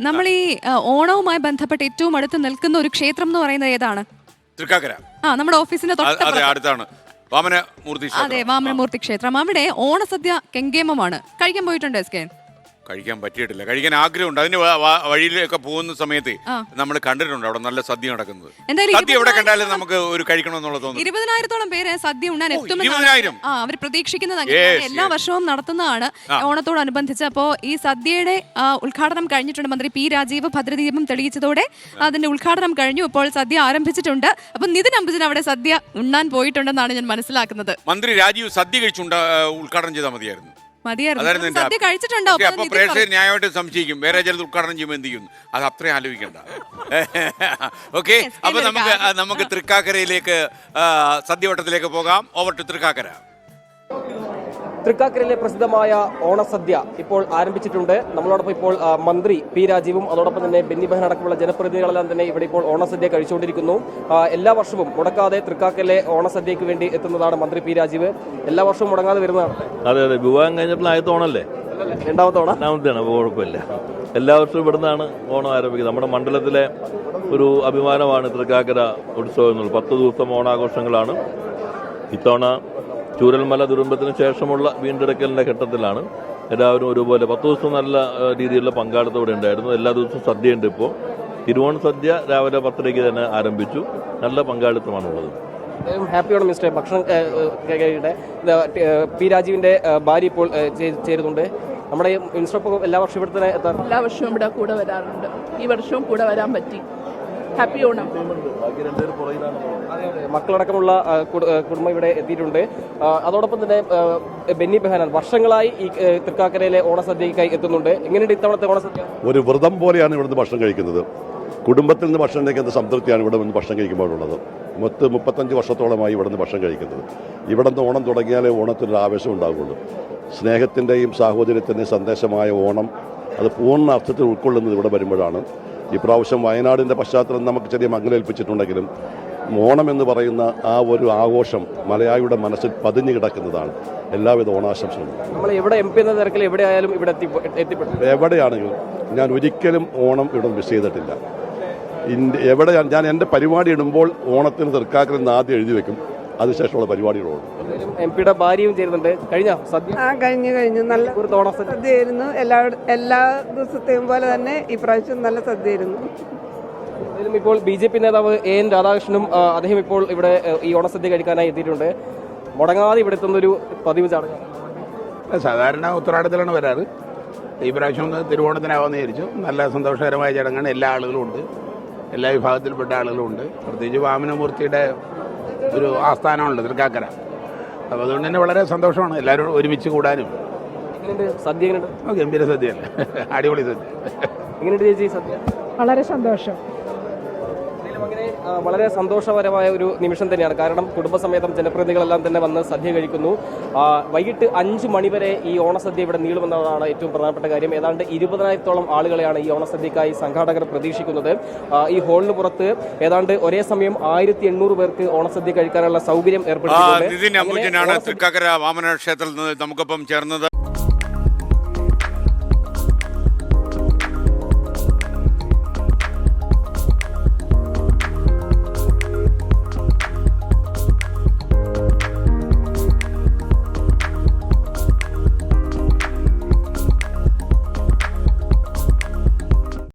നമ്മൾ ഈ ഓണവുമായി ബന്ധപ്പെട്ട് ഏറ്റവും അടുത്ത് നിൽക്കുന്ന ഒരു ക്ഷേത്രം എന്ന് പറയുന്നത് ഏതാണ്? തൃക്കാക്കര. ആ നമ്മുടെ ഓഫീസിന്റെ അ- അതെ തൊട്ടപ്പുറത്ത്. അടുത്താണ്. വാമന മൂർത്തി ക്ഷേത്രം. അതെ വാമനമൂർത്തി ക്ഷേത്രം. അവിടെ ഓണസദ്യ കെങ്കേമമാണ്. കഴിക്കാൻ പോയിട്ടുണ്ട് എസ് കെ? കഴിക്കാൻ പറ്റിയിട്ടില്ല. കഴിക്കാൻ ആഗ്രഹമുണ്ട്. അതിന് വ- വ- വഴിയിലൊക്കെ പോകുന്ന സമയത്ത് നമ്മൾ കണ്ടിട്ടുണ്ട് അവിടെ നല്ല സദ്യ നടക്കുന്നത്. എന്തായാലും സദ്യ എവിടെ കണ്ടാലും നമുക്ക് ഒരു കഴിക്കണമെന്നുള്ള തോന്നുന്നു ഇരുപതിനായിരത്തോളം പേര് സദ്യ ഉണ്ണാൻ എത്തുമെന്നാണ് ഇരുപതിനായിരം? ആ അവർ പ്രതീക്ഷിക്കുന്നത്. Yes, എല്ലാ വർഷവും നടത്തുന്നതാണ് ഓണത്തോടനുബന്ധിച്ച്. അപ്പോ ഈ സദ്യയുടെ ആ, ഉദ്ഘാടനം കഴിഞ്ഞിട്ടുണ്ട് മന്ത്രി പി രാജീവ് ഭദ്രദീപം തെളിയിച്ചതോടെ അതിന്റെ ഉദ്ഘാടനം കഴിഞ്ഞു. ഇപ്പോൾ സദ്യ ആരംഭിച്ചിട്ടുണ്ട്. അപ്പൊ നിതിൻ അംബുജൻ അവിടെ സദ്യ ഉണ്ണാൻ പോയിട്ടുണ്ടെന്നാണ് ഞാൻ മനസ്സിലാക്കുന്നത്. മന്ത്രി രാജീവ് സദ്യ കഴിച്ചു ഉദ്ഘാടനം ചെയ്താൽ മതിയായിരുന്നു. മതിയായിരുന്നു. സദ്യ കഴിച്ചിട്ടുണ്ടോ? അപ്പൊ പ്രേക്ഷകർ ന്യായമായിട്ട് സംശയിക്കും. വേറെ ചിലത് ഉദ്ഘാടനം ചെയ്യുമ്പോൾ എന്ത് ചെയ്യുന്നു? അത് അത്രയും ആലോചിക്കണ്ട. ഓക്കെ അപ്പൊ നമുക്ക് നമുക്ക് തൃക്കാക്കരയിലേക്ക് സദ്യവട്ടത്തിലേക്ക് പോകാം. Over to Thrikkakara. തൃക്കാക്കരയിലെ പ്രസിദ്ധമായ ഓണസദ്യ ഇപ്പോൾ ആരംഭിച്ചിട്ടുണ്ട്. നമ്മളോടൊപ്പം ഇപ്പോൾ മന്ത്രി പി രാജീവും അതോടൊപ്പം തന്നെ ബെന്നി ബഹൻ അടക്കമുള്ള ജനപ്രതിനിധികളെല്ലാം തന്നെ ഇവിടെ ഇപ്പോൾ ഓണസദ്യ കഴിച്ചുകൊണ്ടിരിക്കുന്നു. എല്ലാ വർഷവും മുടക്കാതെ തൃക്കാക്കരയിലെ ഓണസദ്യക്ക് വേണ്ടി എത്തുന്നതാണ് മന്ത്രി പി രാജീവ്. എല്ലാ വർഷവും മുടങ്ങാതെ വരുന്നതാണ്. അതെ അതെ. വിവാഹം കഴിഞ്ഞപ്പോൾ ആദ്യത്തെ ഓണല്ലേ രണ്ടാമത്തെ ഓണം. രണ്ടാമത്തെയാണ് കുഴപ്പമില്ല. എല്ലാ വർഷവും ഇവിടുന്നാണ് ഓണം ആരംഭിക്കുന്നത്. നമ്മുടെ മണ്ഡലത്തിലെ ഒരു അഭിമാനമാണ് തൃക്കാക്കര ഉത്സവം എന്നുള്ളത്. പത്ത് ദിവസം ഓണാഘോഷങ്ങളാണ്. ഇത്തവണ ചൂരൽമല ദുരന്തത്തിന് ശേഷമുള്ള വീണ്ടെടുക്കലിന്റെ ഘട്ടത്തിലാണ് എല്ലാവരും ഒരുപോലെ പത്ത് ദിവസം നല്ല രീതിയിലുള്ള പങ്കാളിത്തം ഉണ്ടായിരുന്നു എല്ലാ ദിവസവും സദ്യയുണ്ട് ഇപ്പോൾ തിരുവോണ സദ്യ രാവിലെ പത്തരയ്ക്ക് തന്നെ ആരംഭിച്ചു. നല്ല പങ്കാളിത്തമാണുള്ളത്. ഹാപ്പിയാണ് മിസ്റ്റർ ഭക്ഷണം പി രാജീവിന്റെ ഭാര്യ ഇപ്പോൾ ചേരുന്നുണ്ട്. നമ്മുടെ മിനിസ്റ്റർ എല്ലാ വർഷവും ഇവിടെ തന്നെ എല്ലാ വർഷവും ഇവിടെ കൂടെ വരാറുണ്ട്. ഈ വർഷവും കൂടെ വരാൻ പറ്റി. ഹാപ്പി ഓണം. മക്കളടക്കമുള്ള കുടുംബം ഇവിടെ എത്തിയിട്ടുണ്ട്. അതോടൊപ്പം തന്നെ ബെന്നി ബെഹാനാൻ വർഷങ്ങളായി ഈ തൃക്കാക്കരയിലെ ഓണസദ്യക്കായി എത്തുന്നുണ്ട്. എങ്ങനെയുണ്ട് ഇത്തവണത്തെ ഓണസദ്യ? ഒരു വ്രതം പോലെയാണ് ഇവിടുന്ന് ഭക്ഷണം കഴിക്കുന്നത്. കുടുംബത്തിൽ നിന്ന് ഭക്ഷണം കഴിക്കുന്ന സംതൃപ്തിയാണ് ഇവിടെ നിന്ന് ഭക്ഷണം കഴിക്കുമ്പോഴുള്ളത്? മൊത്തം മുപ്പത്തഞ്ച് വർഷത്തോളമായി ഇവിടെ നിന്ന് ഭക്ഷണം കഴിക്കുന്നത്. ഇവിടെ നിന്ന് ഓണം തുടങ്ങിയാലേ ഓണത്തിനൊരു ആവേശം ഉണ്ടാകുള്ളൂ സ്നേഹത്തിന്റെയും സാഹോദര്യത്തിന്റെയും സന്ദേശമായ ഓണം അത് പൂർണ അർത്ഥത്തിൽ ഉൾക്കൊള്ളുന്നത് ഇവിടെ വരുമ്പോഴാണ്. ഇപ്രാവശ്യം വയനാടിന്റെ പശ്ചാത്തലം നമുക്ക് ചെറിയ മങ്ങലേൽപ്പിച്ചിട്ടുണ്ടെങ്കിലും ഓണം എന്ന് പറയുന്ന ആ ഒരു ആഘോഷം മലയാളിയുടെ മനസ്സിൽ പതിഞ്ഞു കിടക്കുന്നതാണ്. എല്ലാവിധ ഓണാശംസകളും. നമ്മൾ എവിടെ എം പി എന്ന തിരക്കിൽ എവിടെ ആയാലും ഇവിടെ എത്തി എത്തിപ്പെടും. എവിടെയാണെങ്കിലും ഞാൻ ഒരിക്കലും ഓണം ഇവിടെ മിസ് ചെയ്തിട്ടില്ല. ഇന്ത്യ എവിടെ ഞാൻ- എന്റെ പരിപാടി ഇടുമ്പോൾ ഓണത്തിന് തൃക്കാക്കരയിൽ നിന്ന് ആദ്യം എഴുതി വെക്കും. അതിനുശേഷമുള്ള പരിപാടികളോട്. എം പിയുടെ ഭാര്യയും ചേരുന്നുണ്ട്. കഴിഞ്ഞ? സദ്യ? ആ കഴിഞ്ഞു കഴിഞ്ഞു. നല്ല ഒരു ഓണസദ്യ സദ്യയായിരുന്നു. എല്ലാ എല്ലാ ദിവസത്തെയും പോലെ തന്നെ ഇപ്രാവശ്യം നല്ല സദ്യയായിരുന്നു. ഇതിലും ഇപ്പോൾ ബി ജെ പി നേതാവ് എ എൻ രാധാകൃഷ്ണനും ആ, അദ്ദേഹം ഇപ്പോൾ ഇവിടെ ഈ ഓണസദ്യ കഴിക്കാനായി എത്തിയിട്ടുണ്ട്. മുടങ്ങാതെ ഇവിടെ എത്തുന്ന ഒരു പതിവ് ചടങ്ങ്. സാധാരണ ഉത്തരാടത്തിലാണ് വരാറ്. ഈ പ്രാവശ്യം ഒന്ന് തിരുവോണത്തിനാവാന്ന് വിചാരിച്ചു. നല്ല സന്തോഷകരമായ ചടങ്ങാണ്. എല്ലാ ആളുകളും ഉണ്ട്. എല്ലാ വിഭാഗത്തിൽപ്പെട്ട ആളുകളും ഉണ്ട്. പ്രത്യേകിച്ച് വാമനമൂർത്തിയുടെ ഒരു ആസ്ഥാനമുണ്ട് തൃക്കാക്കര. അപ്പോൾ അതുകൊണ്ട് തന്നെ വളരെ സന്തോഷമാണ് എല്ലാവരും ഒരുമിച്ച് കൂടാനും. സദ്യ ഗംഭീര സദ്യയല്ലേ? അടിപൊളി സദ്യ. എങ്ങനെയുണ്ട് ചേച്ചി സദ്യ? വളരെ സന്തോഷം. അങ്ങനെ വളരെ സന്തോഷപരമായ ഒരു നിമിഷം തന്നെയാണ്. കാരണം കുടുംബസമേതം ജനപ്രതിനിധികളെല്ലാം തന്നെ വന്ന് സദ്യ കഴിക്കുന്നു. വൈകിട്ട് അഞ്ച് മണിവരെ ഈ ഓണസദ്യ ഇവിടെ നീളുമെന്നതാണ് ഏറ്റവും പ്രധാനപ്പെട്ട കാര്യം. ഏതാണ്ട് ഇരുപതിനായിരത്തോളം ആളുകളെയാണ് ഈ ഓണസദ്യക്കായി സംഘാടകർ പ്രതീക്ഷിക്കുന്നത്. ഈ ഹോളിന് പുറത്ത് ഏതാണ്ട് ഒരേ സമയം ആയിരത്തി എണ്ണൂറ് പേർക്ക് ഓണസദ്യ കഴിക്കാനുള്ള സൗകര്യം ഏർപ്പെടുത്തി ഏർപ്പെടുത്തിയിട്ടുണ്ട്. വാമന ക്ഷേത്രത്തിൽ നിന്ന് നമുക്കൊപ്പം ചേർന്നത്.